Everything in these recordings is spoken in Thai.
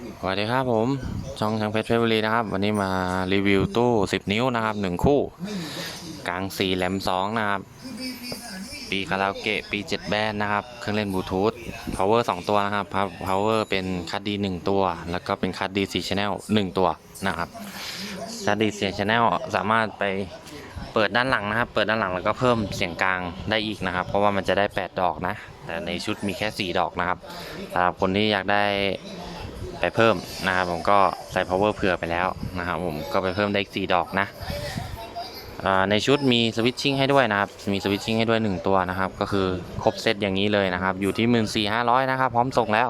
สวัสดีครับผม ช่องช่างเพชรเพชรบุรีนะครับ วันนี้มารีวิวตู้ 10 นิ้วนะครับ 1 คู่ กลาง4แหลม2 นะครับ ปีคาราโอเกะปี 7 แบนนะครับ เครื่องเล่นบลูทูธ power 2 ตัวนะครับ power เป็นคัดดี 1 ตัว แล้วก็เป็นคัดดี4 channel 1 ตัวนะครับคัดดี4 channel สามารถไปเปิดด้านหลังนะครับ เปิดด้านหลังแล้วก็เพิ่มเสียงกลางได้อีกนะครับ เพราะว่ามันจะได้ 8 ดอกนะ แต่ในชุดมีแค่ 4 ดอกนะครับสำหรับคนที่อยากได้ ไปเพิ่มนะครับผมก็ใส่ power เผื่อไปแล้วนะครับผมก็ไปเพิ่มได้อีก4ดอกนะในชุดมีสวิตชิ่งให้ด้วยนะครับ มีสวิตชิ่งให้ด้วย 1 ตัวนะครับ ก็คือครบเซตอย่างนี้เลยนะครับ อยู่ที่ 1 4 5 0 0 นะครับ พร้อมส่งแล้ว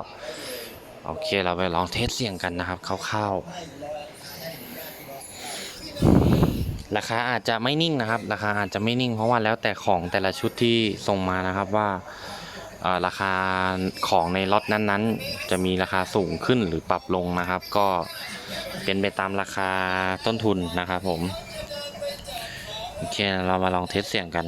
โอเคเราไปลองเทสเสียงกันนะครับคร่าวๆราคาอาจจะไม่นิ่งนะครับ ราคาอาจจะไม่นิ่งเพราะว่าแล้วแต่ของแต่ละชุดที่ส่งมานะครับว่า ราคาของในล็อตนั้นๆ จะมีราคาสูงขึ้นหรือปรับลงนะครับ ก็เป็นไปตามราคาต้นทุนนะครับผมโอเคเรามาลองเทสเสียงกัน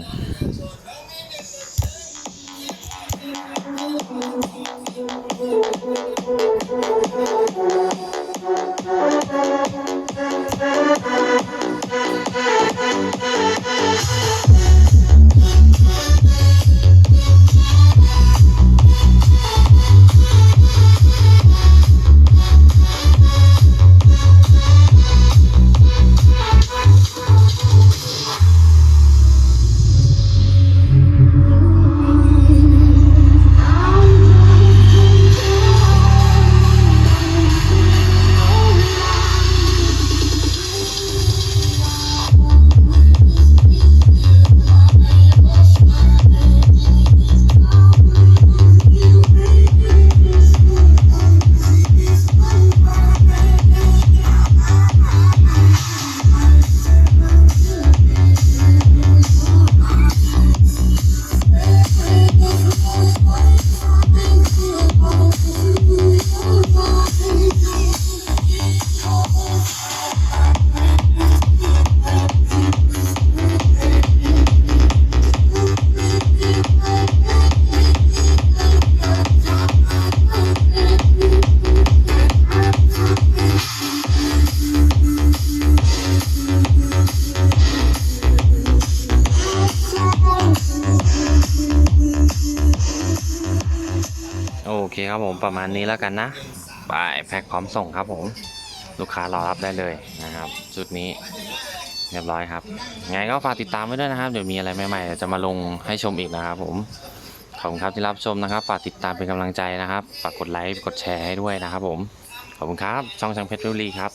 เคครับผมประมาณนี้แล้วกันนะไปแพ็คพร้อมส่งครับผม ลูกค้ารอรับได้เลยนะครับ จุดนี้เรียบร้อยครับไงก็ฝากติดตามไว้ด้วยนะครับ เดี๋ยวมีอะไรใหม่ๆจะมาลงให้ชมอีกนะครับผมขอบคุณครับที่รับชมนะครับ ฝากติดตามเป็นกำลังใจนะครับ ฝากกดไลค์กดแชร์ให้ด้วยนะครับผม ขอบคุณครับ ช่องช่างเพชรวิวรีครับ